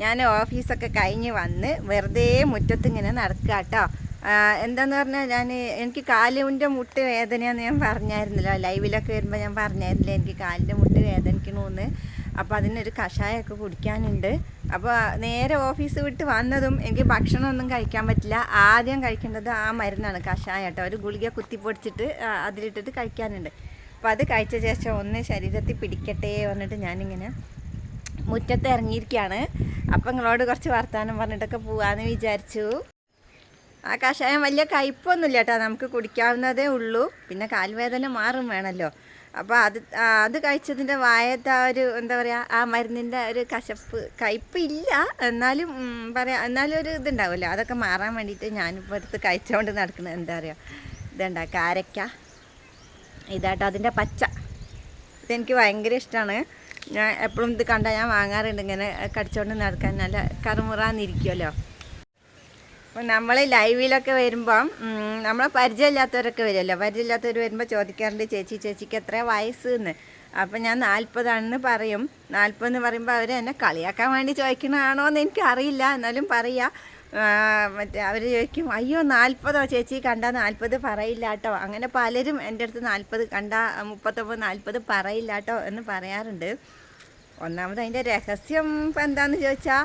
ഞാൻ ഓഫീസൊക്കെ കഴിഞ്ഞ് വന്ന് വെറുതെ മുറ്റത്ത് ഇങ്ങനെ നടക്കുക കേട്ടോ. എന്താന്ന് പറഞ്ഞാൽ ഞാൻ എനിക്ക് കാലിന്റെ മുട്ട് വേദനയാന്ന് ഞാൻ പറഞ്ഞായിരുന്നല്ലോ. ലൈവിലൊക്കെ വരുമ്പോൾ ഞാൻ പറഞ്ഞായിരുന്നില്ല എനിക്ക് കാലിന്റെ മുട്ട് വേദനിക്കണമെന്ന് അപ്പോൾ അതിനൊരു കഷായമൊക്കെ കുടിക്കാനുണ്ട്. അപ്പോൾ നേരെ ഓഫീസ് വിട്ട് വന്നതും എനിക്ക് ഭക്ഷണമൊന്നും കഴിക്കാൻ പറ്റില്ല. ആദ്യം കഴിക്കേണ്ടത് ആ മരുന്നാണ് കഷായം കേട്ടോ. ഒരു ഗുളിക കുത്തിപ്പൊടിച്ചിട്ട് അതിലിട്ടിട്ട് കഴിക്കാനുണ്ട്. അപ്പോൾ അത് കഴിച്ച ശേഷം ഒന്ന് ശരീരത്തിൽ പിടിക്കട്ടെ പറഞ്ഞിട്ട് ഞാനിങ്ങനെ മുറ്റത്ത് ഇറങ്ങിയിരിക്കുകയാണ്. അപ്പം നിങ്ങളോട് കുറച്ച് വർത്തമാനം പറഞ്ഞിട്ടൊക്കെ പോവാന്ന് വിചാരിച്ചു. ആ കഷായം വലിയ കയ്പൊന്നുമില്ല കേട്ടോ. നമുക്ക് കുടിക്കാവുന്നതേ ഉള്ളൂ. പിന്നെ കാൽവേദന മാറും വേണമല്ലോ അപ്പോൾ അത് അത് കഴിച്ചതിന്റെ വായത്തെ ആ ഒരു എന്താ പറയുക ആ മരുന്നിന്റെ ഒരു കശപ്പ് കയ്പ് ഇല്ല. എന്നാലും പറയാം എന്നാലും ഒരു ഇതുണ്ടാവുമല്ലോ. അതൊക്കെ മാറാൻ വേണ്ടിയിട്ട് ഞാനിപ്പോൾ എടുത്ത് കഴിച്ചുകൊണ്ട് നടക്കുന്നത് എന്താ പറയുക ഇതുണ്ടാ കാരക്ക. ഇതാട്ടോ അതിന്റെ പച്ച. ഇതെനിക്ക് ഭയങ്കര ഇഷ്ടമാണ് ഞാൻ എപ്പോഴും ഇത് കണ്ടാൽ ഞാൻ വാങ്ങാറുണ്ട് ഇങ്ങനെ കടിച്ചോണ്ട് നടക്കാൻ. നല്ല കറുമുറാന്നിരിക്കുമല്ലോ അപ്പം നമ്മൾ ലൈവിലൊക്കെ വരുമ്പം നമ്മളെ പരിചയമില്ലാത്തവരൊക്കെ വരുമല്ലോ പരിചയമില്ലാത്തവർ വരുമ്പോൾ ചോദിക്കാറുണ്ട് ചേച്ചി ചേച്ചിക്ക് എത്ര വയസ്സ് എന്ന് അപ്പം ഞാൻ നാൽപ്പതാണെന്ന് പറയും. നാൽപ്പതെന്ന് പറയുമ്പോൾ അവർ എന്നെ കളിയാക്കാൻ വേണ്ടി ചോദിക്കണതാണോ എന്ന് എനിക്കറിയില്ല. എന്നാലും പറയാ. ആ, മറ്റേ അവർ ചോദിക്കും അയ്യോ നാൽപ്പതോ? ചേച്ചി കണ്ട നാൽപ്പത് പറയില്ല കേട്ടോ അങ്ങനെ പലരും എന്റെ അടുത്ത് നാൽപ്പത് കണ്ട മുപ്പത്തൊമ്പത് നാൽപ്പത് പറയില്ല കേട്ടോ എന്ന് പറയാറുണ്ട്. ഒന്നാമത് അതിന്റെ രഹസ്യം ഇപ്പം എന്താണെന്ന് ചോദിച്ചാൽ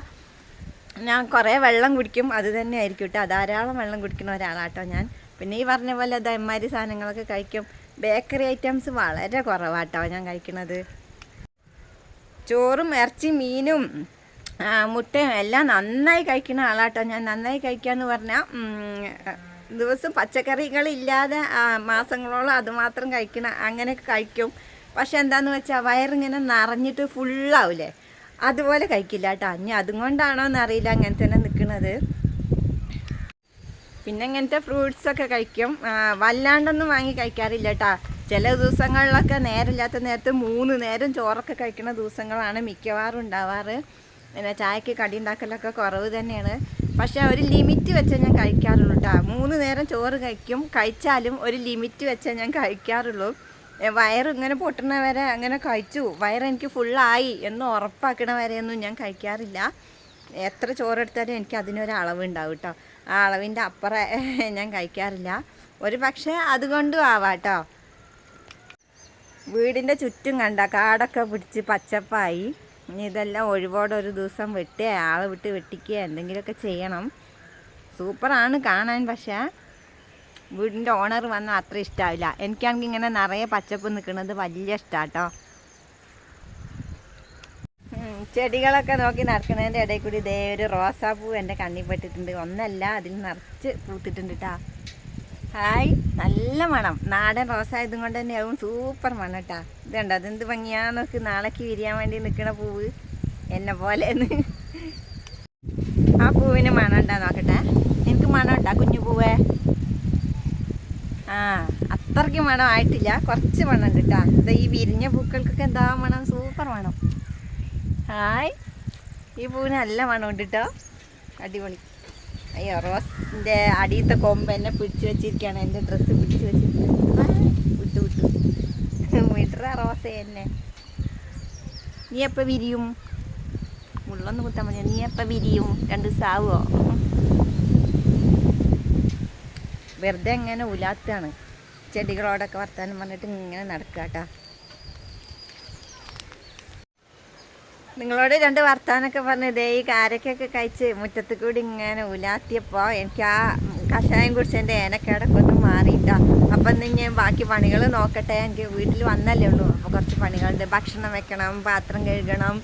ഞാൻ കുറേ വെള്ളം കുടിക്കും അത് തന്നെ ആയിരിക്കും കേട്ടോ ധാരാളം വെള്ളം കുടിക്കുന്ന ഒരാളാട്ടോ ഞാൻ. പിന്നെ ഈ പറഞ്ഞ പോലെ ദമ്മാരി സാധനങ്ങളൊക്കെ കഴിക്കും. ബേക്കറി ഐറ്റംസ് വളരെ കുറവാട്ടോ ഞാൻ കഴിക്കുന്നത്. ചോറും ഇറച്ചി മീനും മുട്ടയും എല്ലാം നന്നായി കഴിക്കുന്ന ആളാട്ടോ. ഞാൻ നന്നായി കഴിക്കാന്ന് പറഞ്ഞാൽ ദിവസം പച്ചക്കറികളില്ലാതെ മാസങ്ങളോളം അതുമാത്രം കഴിക്കണം അങ്ങനെ കഴിക്കും. പക്ഷെ എന്താന്ന് വെച്ചാൽ വയറിങ്ങനെ നിറഞ്ഞിട്ട് ഫുള്ളാവില്ലേ അതുപോലെ കഴിക്കില്ല കേട്ടോ ഇനി അതും കൊണ്ടാണോ എന്നറിയില്ല അങ്ങനെ തന്നെ നിൽക്കുന്നത് പിന്നെ ഇങ്ങനത്തെ ഫ്രൂട്ട്സൊക്കെ കഴിക്കും. വല്ലാണ്ടൊന്നും വാങ്ങി കഴിക്കാറില്ല കേട്ടോ ചില ദിവസങ്ങളിലൊക്കെ നേരമില്ലാത്ത നേരത്ത് മൂന്ന് നേരം ചോറൊക്കെ കഴിക്കുന്ന ദിവസങ്ങളാണ് മിക്കവാറും ഉണ്ടാവാറ്. പിന്നെ ചായക്ക് കടി ഉണ്ടാക്കലൊക്കെ കുറവ് തന്നെയാണ്. പക്ഷേ ഒരു ലിമിറ്റ് വെച്ചേ ഞാൻ കഴിക്കാറുള്ളൂ കേട്ടോ മൂന്ന് നേരം ചോറ് കഴിക്കും. കഴിച്ചാലും ഒരു ലിമിറ്റ് വെച്ചേ ഞാൻ കഴിക്കാറുള്ളൂ. വയറിങ്ങനെ പൊട്ടണ വരെ അങ്ങനെ കഴിച്ചു. വയറ് എനിക്ക് ഫുള്ളായി എന്ന് ഉറപ്പാക്കണ വരെയൊന്നും ഞാൻ കഴിക്കാറില്ല. എത്ര ചോറെടുത്താലും എനിക്ക് അതിനൊരു അളവ് ഉണ്ടാവും കേട്ടോ ആ അളവിന്റെ അപ്പുറം ഞാൻ കഴിക്കാറില്ല. ഒരു പക്ഷേ അതുകൊണ്ടും ആവാം കേട്ടോ വീടിന്റെ ചുറ്റും കണ്ട കാടൊക്കെ പിടിച്ച് പച്ചപ്പായി. ഇനി ഇതെല്ലാം ഒഴിവോടെ ഒരു ദിവസം വെട്ടുക ആളെ വിട്ട് വെട്ടിക്കുക എന്തെങ്കിലുമൊക്കെ ചെയ്യണം. സൂപ്പറാണ് കാണാൻ പക്ഷേ വീടിന്റെ ഓണർ വന്നാൽ അത്ര ഇഷ്ടമാവില്ല എനിക്കാണെങ്കിൽ ഇങ്ങനെ നിറയെ പച്ചപ്പ് നിൽക്കുന്നത് വലിയ ഇഷ്ടമാട്ടോ ചെടികളൊക്കെ നോക്കി നടക്കുന്നതിന്റെ ഇടയിൽ കൂടി ഇതേ ഒരു റോസാപ്പൂ എന്റെ കണ്ണിൽ പെട്ടിട്ടുണ്ട്. ഒന്നല്ല അതിൽ നിറച്ച് പൂത്തിട്ടുണ്ട് കേട്ടോ ഹായ്. നല്ല മണം. നാടൻ റോസ് ആയതും കൊണ്ട് തന്നെയാവും സൂപ്പർ മണം കേട്ടാ ഇതുണ്ട്? അതെന്ത് ഭംഗിയാ? നോക്ക് നാളേക്ക് വിരിയാൻ വേണ്ടി നിൽക്കണ പൂവ്. എന്നെ പോലെ ആ പൂവിന് മണം ഉണ്ടാ നോക്കട്ടെ. എനിക്ക് മണം ഉണ്ടാ കുഞ്ഞു പൂവേ? ആ അത്രയ്ക്ക് മണം ആയിട്ടില്ല. കുറച്ച് മണം ഉണ്ട് കേട്ടാ ഇത് ഈ വിരിഞ്ഞ പൂക്കൾക്കൊക്കെ എന്താ മണം? സൂപ്പർ മണം. ഹായ്. ഈ പൂവിന് നല്ല മണം ഉണ്ട് കേട്ടോ അടിപൊളി. അയ്യോ റോസിന്റെ അടിയത്തെ കൊമ്പ് എന്നെ പിടിച്ചു വെച്ചിരിക്കുകയാണ്. എന്റെ ഡ്രസ്സ് പിടിച്ചു വെച്ചിരിക്കുന്നത് വിട്ടു വിട്ടു. വിടറ റോസ എന്നെ. നീ എപ്പോൾ വിരിയും? മുള്ളൊന്ന് കുത്താൻ മതി നീ എപ്പോൾ വിരിയും? രണ്ട് ആവുമോ വെറുതെ ഇങ്ങനെ ഉലാത്താണ്. ചെടികളോടൊക്കെ വർത്താനം പറഞ്ഞിട്ട് ഇങ്ങനെ നടക്കുക കേട്ടോ നിങ്ങളോട് രണ്ട് വർത്താനൊക്കെ പറഞ്ഞു ഇതേ ഈ കാരക്കൊക്കെ കഴിച്ച് മുറ്റത്ത് കൂടി ഇങ്ങനെ ഉലാത്തിയപ്പോൾ എനിക്ക് ആ കഷായം കുടിച്ചതിന്റെ ഏനക്കേടൊക്കെ ഒന്ന് മാറിയിട്ടാ. അപ്പം ഇന്ന് ഞാൻ ബാക്കി പണികൾ നോക്കട്ടെ. എനിക്ക് വീട്ടിൽ വന്നല്ലേ ഉള്ളൂ. അപ്പോൾ കുറച്ച് പണികളുണ്ട്. ഭക്ഷണം വെക്കണം പാത്രം കഴുകണം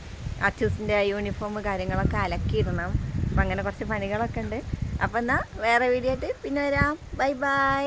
അച്ചൂസിന്റെ യൂണിഫോം കാര്യങ്ങളൊക്കെ അലക്കിയിടണം. അപ്പം അങ്ങനെ കുറച്ച് പണികളൊക്കെ ഉണ്ട്. അപ്പം എന്നാൽ വേറെ വീഡിയോ ആയിട്ട് പിന്നെ വരാം. Bye bye